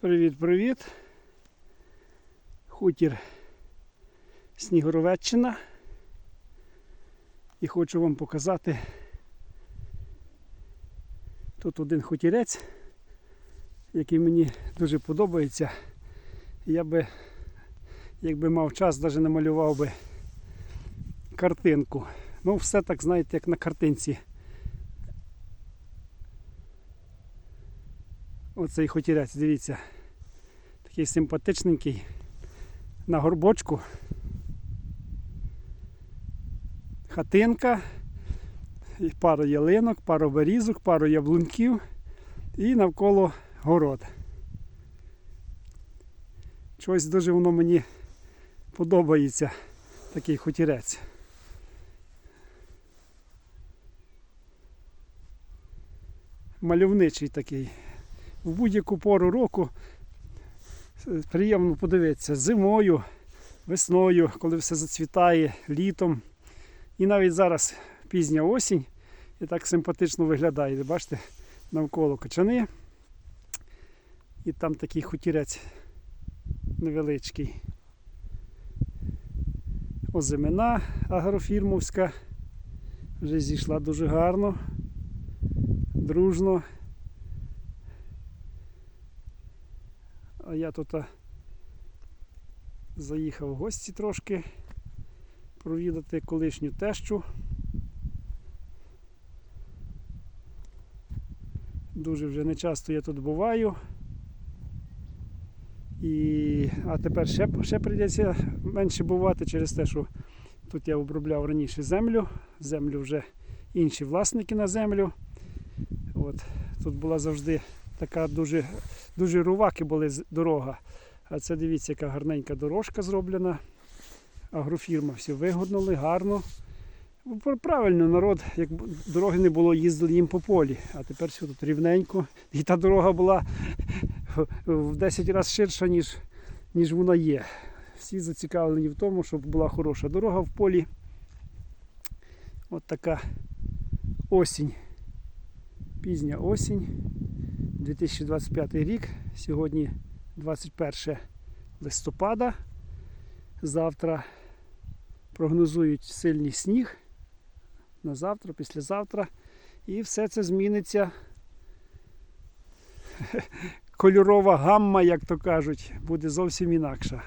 Привіт-привіт. Хутір Снігуровеччина. І хочу вам показати. Тут один хутірець, який мені дуже подобається. Я би, якби мав час, навіть намалював би картинку. Ну, все так, знаєте, як на картинці. Оцей хотірець, дивіться. Такий симпатичненький. На горбочку. Хатинка. Пару ялинок, пару берізок, пару яблунків і навколо город. Чогось дуже воно мені подобається, такий хотірець. Мальовничий такий. В будь-яку пору року приємно подивитися зимою, весною, коли все зацвітає, літом. І навіть зараз пізня осінь і так симпатично виглядає. Бачите, навколо кочани. І там такий хутірець невеличкий. Озимина агрофірмовська. Вже зійшла дуже гарно, дружно. А я тут заїхав в гості трошки провідати колишню тещу. Дуже вже не часто я тут буваю. І... А тепер ще, ще прийдеться менше бувати через те, що тут я обробляв раніше землю. Землю вже інші власники на землю. От. Тут була завжди така дуже, дуже руваки були дорога. А це дивіться, яка гарненька дорожка зроблена. Агрофірма все вигоднули, гарно. Ну, Правильно, народ, як дороги не було, їздили їм по полі, а тепер все тут рівненько. І та дорога була в 10 разів ширша, ніж, ніж вона є. Всі зацікавлені в тому, щоб була хороша дорога в полі. От така осінь. Пізня осінь. 2025 рік. Сьогодні 21 листопада. Завтра прогнозують сильний сніг. На завтра, післязавтра. І все це зміниться. Кольорова гамма, як то кажуть, буде зовсім інакша.